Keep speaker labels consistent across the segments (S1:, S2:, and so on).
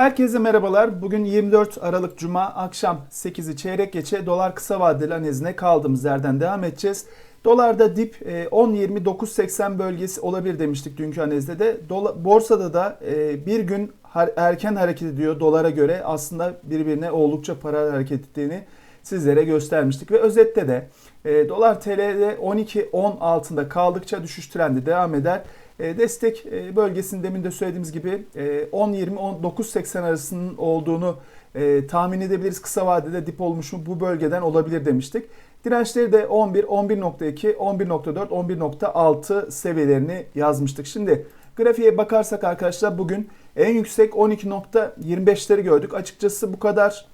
S1: Herkese merhabalar. Bugün 24 Aralık Cuma akşam 8'i çeyrek geçe dolar kısa vadeli analizine kaldığımız yerden devam edeceğiz. Dolarda dip e, 10.29.80 bölgesi olabilir demiştik dünkü analizde de. Borsada da e, bir gün erken hareket ediyor dolara göre aslında birbirine oldukça paralel hareket ettiğini sizlere göstermiştik. Ve özette de e, dolar TL'de 12.10 altında kaldıkça düşüş trendi devam eder. E, destek e, bölgesinin demin de söylediğimiz gibi e, 10.20-19.80 arasının olduğunu e, tahmin edebiliriz. Kısa vadede dip olmuş mu bu bölgeden olabilir demiştik. Dirençleri de 11, 11.2, 11.4, 11.6 seviyelerini yazmıştık. Şimdi grafiğe bakarsak arkadaşlar bugün en yüksek 12.25'leri gördük. Açıkçası bu kadar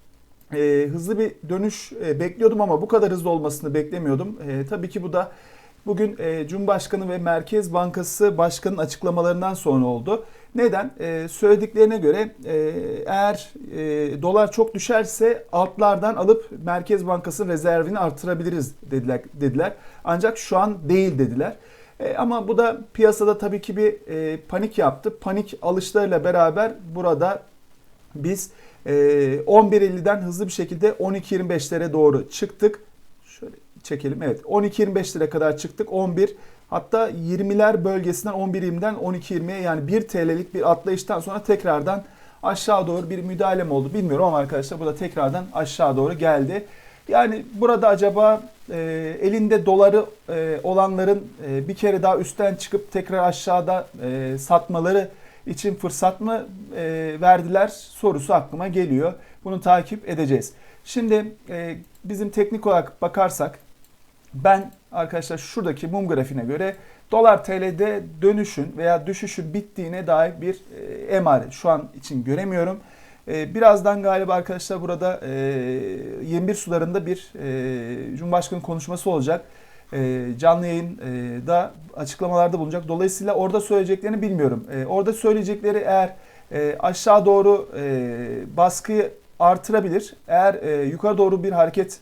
S1: e, hızlı bir dönüş e, bekliyordum ama bu kadar hızlı olmasını beklemiyordum. E, tabii ki bu da bugün e, Cumhurbaşkanı ve Merkez Bankası Başkanı'nın açıklamalarından sonra oldu. Neden? E, söylediklerine göre e, eğer e, dolar çok düşerse altlardan alıp Merkez Bankası'nın rezervini artırabiliriz dediler. dediler. Ancak şu an değil dediler. E, ama bu da piyasada tabii ki bir e, panik yaptı. Panik alışlarıyla beraber burada biz e, 11.50'den hızlı bir şekilde 12.25'lere doğru çıktık. Şöyle çekelim. Evet 12.25 lira kadar çıktık. 11 hatta 20'ler bölgesinden 11.20'den 12.20'ye yani 1 TL'lik bir atlayıştan sonra tekrardan aşağı doğru bir müdahale mi oldu bilmiyorum ama arkadaşlar bu da tekrardan aşağı doğru geldi. Yani burada acaba e, elinde doları e, olanların e, bir kere daha üstten çıkıp tekrar aşağıda e, satmaları için fırsat mı e, verdiler sorusu aklıma geliyor. Bunu takip edeceğiz. Şimdi e, bizim teknik olarak bakarsak ben arkadaşlar şuradaki mum grafiğine göre dolar TL'de dönüşün veya düşüşün bittiğine dair bir e, emare şu an için göremiyorum. E, birazdan galiba arkadaşlar burada e, 21 sularında bir e, Cumhurbaşkanı konuşması olacak. E, canlı yayında açıklamalarda bulunacak. Dolayısıyla orada söyleyeceklerini bilmiyorum. E, orada söyleyecekleri eğer e, aşağı doğru e, baskıyı artırabilir. Eğer e, yukarı doğru bir hareket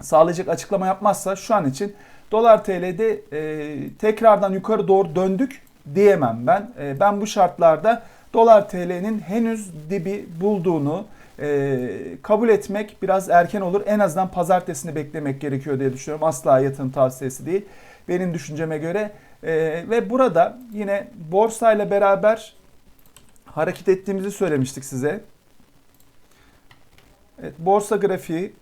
S1: sağlayacak açıklama yapmazsa şu an için dolar TL'de e, tekrardan yukarı doğru döndük diyemem ben. E, ben bu şartlarda dolar TL'nin henüz dibi bulduğunu e, kabul etmek biraz erken olur. En azından pazartesini beklemek gerekiyor diye düşünüyorum. Asla yatırım tavsiyesi değil. Benim düşünceme göre. E, ve burada yine borsayla beraber hareket ettiğimizi söylemiştik size. Evet, borsa grafiği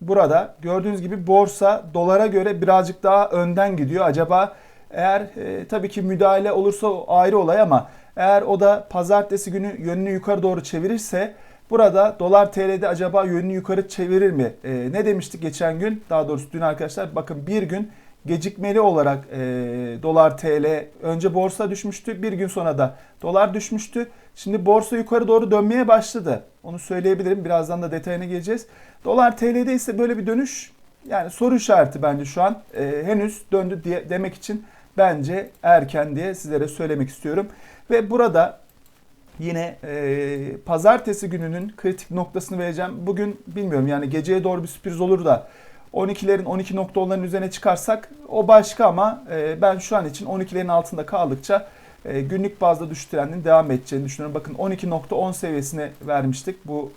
S1: burada gördüğünüz gibi borsa dolara göre birazcık daha önden gidiyor. Acaba eğer e, tabii ki müdahale olursa ayrı olay ama eğer o da pazartesi günü yönünü yukarı doğru çevirirse burada dolar TL'de acaba yönünü yukarı çevirir mi? E, ne demiştik geçen gün? Daha doğrusu dün arkadaşlar bakın bir gün gecikmeli olarak e, dolar TL önce borsa düşmüştü. Bir gün sonra da dolar düşmüştü. Şimdi borsa yukarı doğru dönmeye başladı. Onu söyleyebilirim. Birazdan da detayına geleceğiz. Dolar TL'de ise böyle bir dönüş yani soru işareti bence şu an e, henüz döndü diye demek için bence erken diye sizlere söylemek istiyorum. Ve burada yine e, pazartesi gününün kritik noktasını vereceğim. Bugün bilmiyorum yani geceye doğru bir sürpriz olur da 12'lerin 12 nokta onların üzerine çıkarsak o başka ama e, ben şu an için 12'lerin altında kaldıkça e, günlük bazda düşüş trendinin devam edeceğini düşünüyorum. Bakın 12.10 seviyesine vermiştik. Bu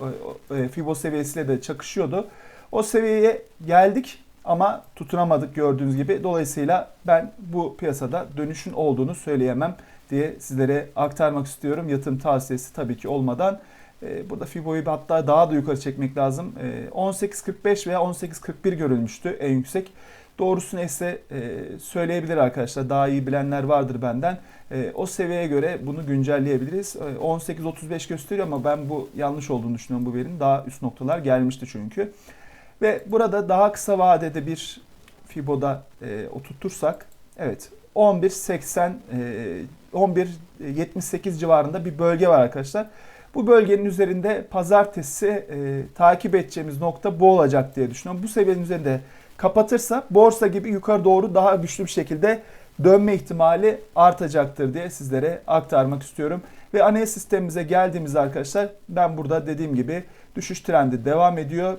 S1: e, e, Fibo seviyesiyle de çakışıyordu. O seviyeye geldik ama tutunamadık gördüğünüz gibi. Dolayısıyla ben bu piyasada dönüşün olduğunu söyleyemem diye sizlere aktarmak istiyorum. Yatırım tavsiyesi tabii ki olmadan. E, burada Fibo'yu hatta daha da yukarı çekmek lazım. E, 18.45 veya 18.41 görülmüştü en yüksek. Doğrusunu ise e, söyleyebilir arkadaşlar. Daha iyi bilenler vardır benden. E, o seviyeye göre bunu güncelleyebiliriz. E, 18.35 gösteriyor ama ben bu yanlış olduğunu düşünüyorum bu verinin. Daha üst noktalar gelmişti çünkü. Ve burada daha kısa vadede bir Fibo'da e, oturtursak evet 11.80 e, 11.78 civarında bir bölge var arkadaşlar. Bu bölgenin üzerinde pazartesi e, takip edeceğimiz nokta bu olacak diye düşünüyorum. Bu seviyenin üzerinde kapatırsa borsa gibi yukarı doğru daha güçlü bir şekilde dönme ihtimali artacaktır diye sizlere aktarmak istiyorum. Ve analiz sistemimize geldiğimizde arkadaşlar ben burada dediğim gibi düşüş trendi devam ediyor.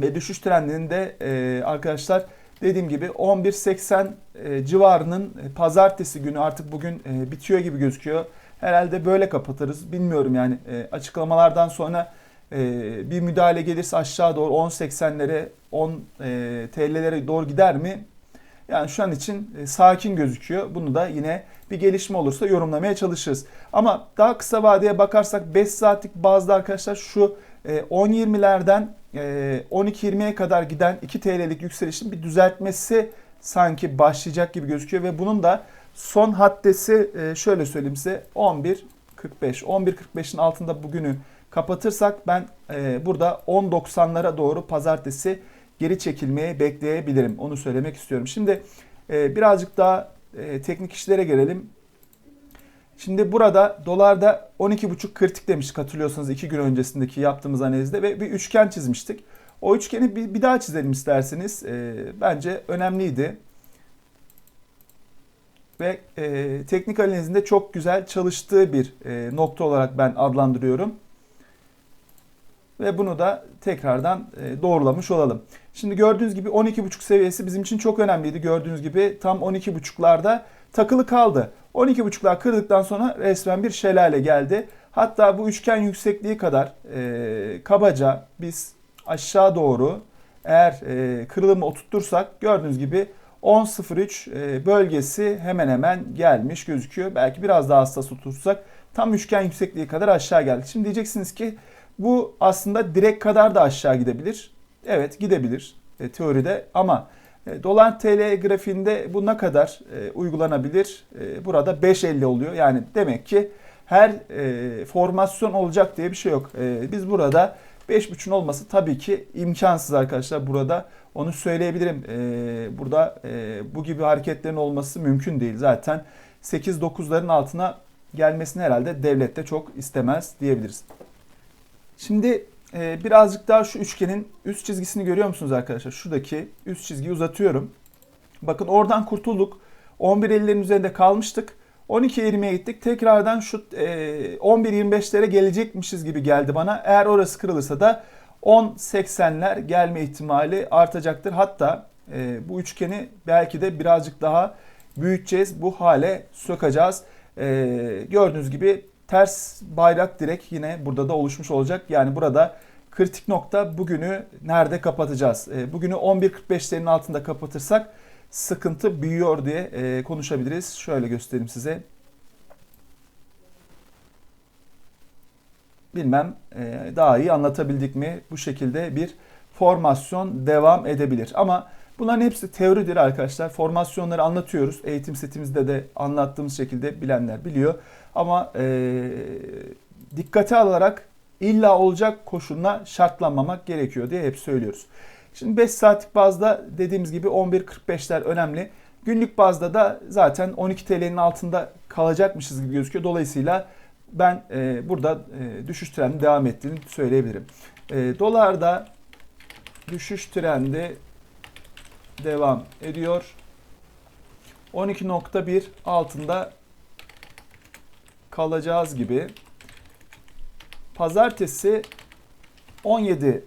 S1: Ve düşüş trendinin de e, arkadaşlar dediğim gibi 11.80 e, civarının pazartesi günü artık bugün e, bitiyor gibi gözüküyor. Herhalde böyle kapatırız. Bilmiyorum yani e, açıklamalardan sonra e, bir müdahale gelirse aşağı doğru 10.80'lere 10 e, TL'lere doğru gider mi? Yani şu an için e, sakin gözüküyor. Bunu da yine bir gelişme olursa yorumlamaya çalışırız. Ama daha kısa vadeye bakarsak 5 saatlik bazda arkadaşlar şu e, 10.20'lerden e, 12.20'ye kadar giden 2 TL'lik yükselişin bir düzeltmesi sanki başlayacak gibi gözüküyor ve bunun da son haddesi e, şöyle söyleyeyim size 11.45. 11.45'in altında bugünü kapatırsak ben e, burada 10.90'lara doğru pazartesi geri çekilmeyi bekleyebilirim. Onu söylemek istiyorum. Şimdi e, birazcık daha teknik işlere gelelim. Şimdi burada dolarda 12.5 kritik demiştik hatırlıyorsanız 2 gün öncesindeki yaptığımız analizde ve bir üçgen çizmiştik. O üçgeni bir, daha çizelim isterseniz. Bence önemliydi. Ve e, teknik analizinde çok güzel çalıştığı bir e, nokta olarak ben adlandırıyorum. Ve bunu da tekrardan e, doğrulamış olalım. Şimdi gördüğünüz gibi 12.5 seviyesi bizim için çok önemliydi. Gördüğünüz gibi tam 12.5'larda takılı kaldı. 12.5'lar kırdıktan sonra resmen bir şelale geldi. Hatta bu üçgen yüksekliği kadar e, kabaca biz aşağı doğru eğer e, kırılımı oturtursak gördüğünüz gibi 10.03 e, bölgesi hemen hemen gelmiş gözüküyor. Belki biraz daha hassas otursak tam üçgen yüksekliği kadar aşağı geldi. Şimdi diyeceksiniz ki bu aslında direkt kadar da aşağı gidebilir. Evet gidebilir e, teoride ama e, dolar TL grafiğinde bu ne kadar e, uygulanabilir? E, burada 5.50 oluyor. Yani demek ki her e, formasyon olacak diye bir şey yok. E, biz burada 5.5'un olması tabii ki imkansız arkadaşlar. Burada onu söyleyebilirim. E, burada e, bu gibi hareketlerin olması mümkün değil. Zaten 8-9'ların altına gelmesini herhalde devlet de çok istemez diyebiliriz. Şimdi e, birazcık daha şu üçgenin üst çizgisini görüyor musunuz arkadaşlar? Şuradaki üst çizgiyi uzatıyorum. Bakın oradan kurtulduk. 11.50'lerin üzerinde kalmıştık. 12.20'ye gittik. Tekrardan şu e, 11.25'lere gelecekmişiz gibi geldi bana. Eğer orası kırılırsa da 10.80'ler gelme ihtimali artacaktır. Hatta e, bu üçgeni belki de birazcık daha büyüteceğiz. Bu hale sokacağız. E, gördüğünüz gibi ters bayrak direkt yine burada da oluşmuş olacak. Yani burada kritik nokta bugünü nerede kapatacağız? E, bugünü 11.45'lerin altında kapatırsak sıkıntı büyüyor diye e, konuşabiliriz. Şöyle göstereyim size. Bilmem e, daha iyi anlatabildik mi? Bu şekilde bir formasyon devam edebilir. Ama bunların hepsi teoridir arkadaşlar. Formasyonları anlatıyoruz. Eğitim setimizde de anlattığımız şekilde bilenler biliyor. Ama e, dikkate alarak illa olacak koşuluna şartlanmamak gerekiyor diye hep söylüyoruz. Şimdi 5 saatlik bazda dediğimiz gibi 11.45'ler önemli. Günlük bazda da zaten 12 TL'nin altında kalacakmışız gibi gözüküyor. Dolayısıyla ben e, burada e, düşüş trendi devam ettiğini söyleyebilirim. E, dolarda düşüş trendi devam ediyor. 12.1 altında kalacağız gibi. Pazartesi 17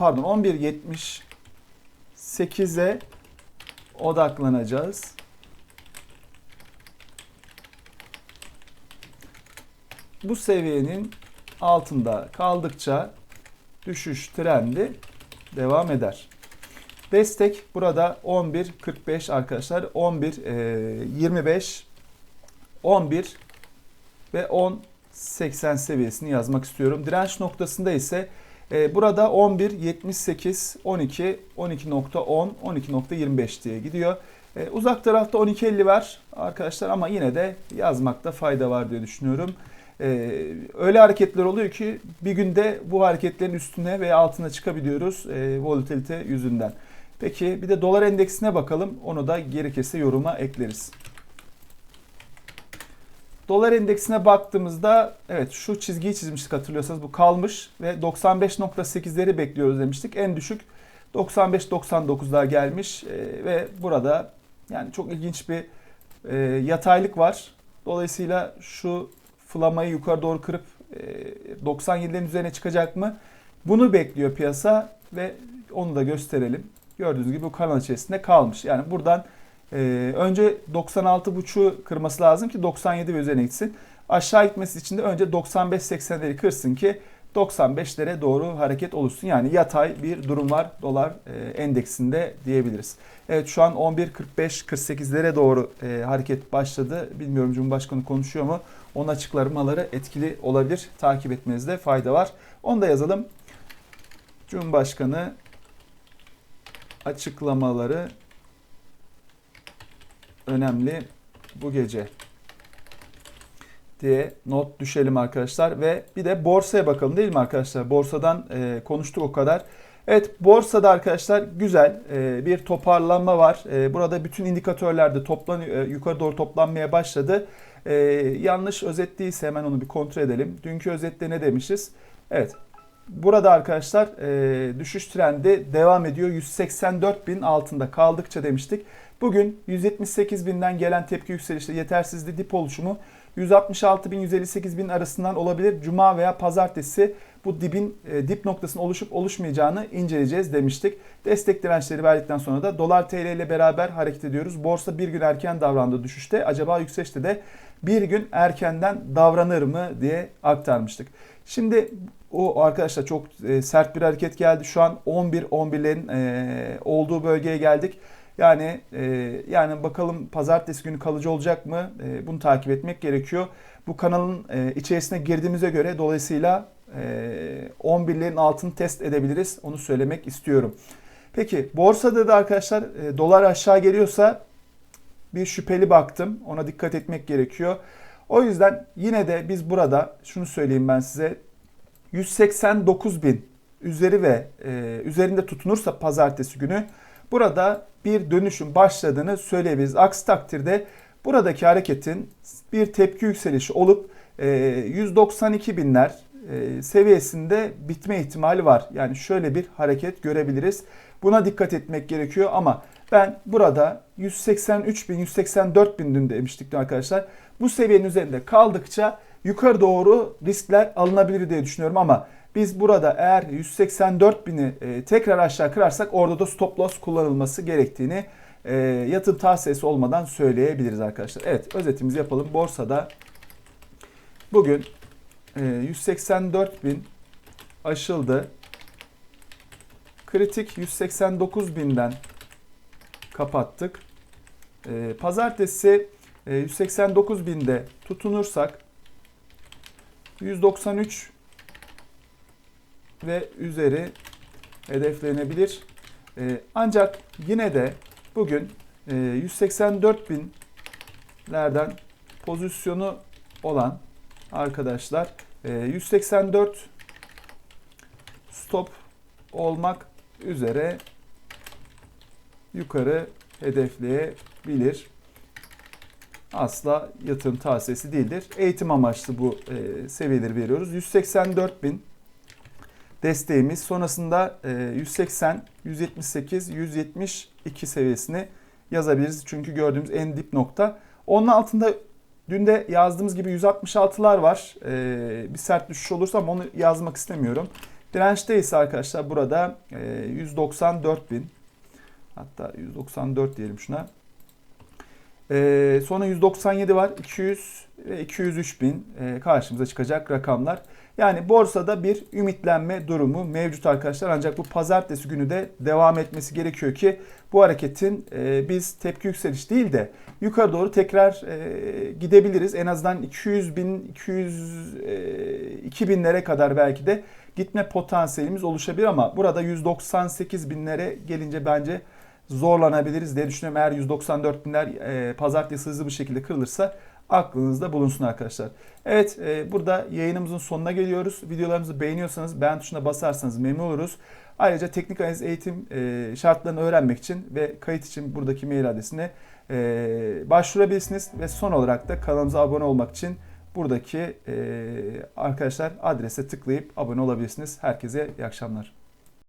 S1: pardon 11.78'e odaklanacağız. Bu seviyenin altında kaldıkça düşüş trendi devam eder. Destek burada 11.45 arkadaşlar. 11.25 11 ve 10.80 seviyesini yazmak istiyorum. Direnç noktasında ise e, burada 11.78, 12, 12.10, 12.25 diye gidiyor. E, uzak tarafta 12.50 var arkadaşlar ama yine de yazmakta fayda var diye düşünüyorum. E, öyle hareketler oluyor ki bir günde bu hareketlerin üstüne veya altına çıkabiliyoruz volatilite yüzünden. Peki bir de dolar endeksine bakalım. Onu da gerekirse yoruma ekleriz. Dolar endeksine baktığımızda evet şu çizgiyi çizmiştik hatırlıyorsanız bu kalmış ve 95.8'leri bekliyoruz demiştik. En düşük 95-99'lar gelmiş e, ve burada yani çok ilginç bir e, yataylık var. Dolayısıyla şu flamayı yukarı doğru kırıp e, 97'lerin üzerine çıkacak mı? Bunu bekliyor piyasa ve onu da gösterelim. Gördüğünüz gibi bu kanal içerisinde kalmış. Yani buradan ee, önce 96.5'u kırması lazım ki 97 ve üzerine gitsin. Aşağı gitmesi için de önce 95-80'leri kırsın ki 95'lere doğru hareket oluşsun. Yani yatay bir durum var dolar e, endeksinde diyebiliriz. Evet şu an 11.45-48'lere doğru e, hareket başladı. Bilmiyorum Cumhurbaşkanı konuşuyor mu? Onun açıklamaları etkili olabilir. Takip etmenizde fayda var. Onu da yazalım. Cumhurbaşkanı açıklamaları önemli bu gece diye not düşelim arkadaşlar ve bir de borsaya bakalım değil mi arkadaşlar? Borsadan e, konuştuk o kadar. Evet borsada arkadaşlar güzel e, bir toparlanma var. E, burada bütün indikatörlerde toplanıyor, e, yukarı doğru toplanmaya başladı. E, yanlış özet değilse hemen onu bir kontrol edelim. Dünkü özette ne demişiz? Evet burada arkadaşlar e, düşüş trendi devam ediyor. 184 bin altında kaldıkça demiştik. Bugün 178 binden gelen tepki yükselişte yetersizliği dip oluşumu 166 bin 158 bin arasından olabilir. Cuma veya pazartesi bu dibin e, dip noktasının oluşup oluşmayacağını inceleyeceğiz demiştik. Destek dirençleri verdikten sonra da dolar TL ile beraber hareket ediyoruz. Borsa bir gün erken davrandı düşüşte. Acaba yükselişte de bir gün erkenden davranır mı diye aktarmıştık. Şimdi o arkadaşlar çok e, sert bir hareket geldi. Şu an 11-11'lerin e, olduğu bölgeye geldik. Yani e, yani bakalım pazartesi günü kalıcı olacak mı? E, bunu takip etmek gerekiyor. Bu kanalın e, içerisine girdiğimize göre dolayısıyla e, 11'lerin altını test edebiliriz. Onu söylemek istiyorum. Peki borsada da arkadaşlar e, dolar aşağı geliyorsa bir şüpheli baktım. Ona dikkat etmek gerekiyor. O yüzden yine de biz burada şunu söyleyeyim ben size 189 bin üzeri ve e, üzerinde tutunursa pazartesi günü burada bir dönüşüm başladığını söyleyebiliriz. Aksi takdirde buradaki hareketin bir tepki yükselişi olup 192 e, binler e, seviyesinde bitme ihtimali var. Yani şöyle bir hareket görebiliriz. Buna dikkat etmek gerekiyor ama ben burada 183 bin, 184 bin dün demiştik arkadaşlar. Bu seviyenin üzerinde kaldıkça yukarı doğru riskler alınabilir diye düşünüyorum ama biz burada eğer 184 bini e, tekrar aşağı kırarsak orada da stop loss kullanılması gerektiğini e, yatırım tavsiyesi olmadan söyleyebiliriz arkadaşlar. Evet özetimizi yapalım. Borsada bugün e, 184 bin aşıldı. Kritik 189 binden kapattık. E, pazartesi e, 189 binde tutunursak 193 ve üzeri hedeflenebilir. E, ancak yine de bugün e, 184 binlerden pozisyonu olan arkadaşlar e, 184 stop olmak üzere yukarı hedefleyebilir. Asla yatırım tavsiyesi değildir. Eğitim amaçlı bu e, seviyeleri veriyoruz. 184 bin desteğimiz. Sonrasında 180, 178, 172 seviyesini yazabiliriz. Çünkü gördüğümüz en dip nokta. Onun altında dün de yazdığımız gibi 166'lar var. E, bir sert düşüş olursa ama onu yazmak istemiyorum. Dirençte ise arkadaşlar burada 194 e, bin. Hatta 194 diyelim şuna. sonra 197 var. 200 ve 203 bin karşımıza çıkacak rakamlar. Yani borsada bir ümitlenme durumu mevcut arkadaşlar. Ancak bu pazartesi günü de devam etmesi gerekiyor ki bu hareketin e, biz tepki yükseliş değil de yukarı doğru tekrar e, gidebiliriz. En azından 200 bin, 200, e, 2000'lere kadar belki de gitme potansiyelimiz oluşabilir ama burada 198 binlere gelince bence zorlanabiliriz diye düşünüyorum. Eğer 194 binler e, pazartesi hızlı bir şekilde kırılırsa aklınızda bulunsun arkadaşlar. Evet e, burada yayınımızın sonuna geliyoruz. Videolarımızı beğeniyorsanız beğen tuşuna basarsanız memnun oluruz. Ayrıca teknik analiz eğitim e, şartlarını öğrenmek için ve kayıt için buradaki mail adresine e, başvurabilirsiniz. Ve son olarak da kanalımıza abone olmak için buradaki e, arkadaşlar adrese tıklayıp abone olabilirsiniz. Herkese iyi akşamlar.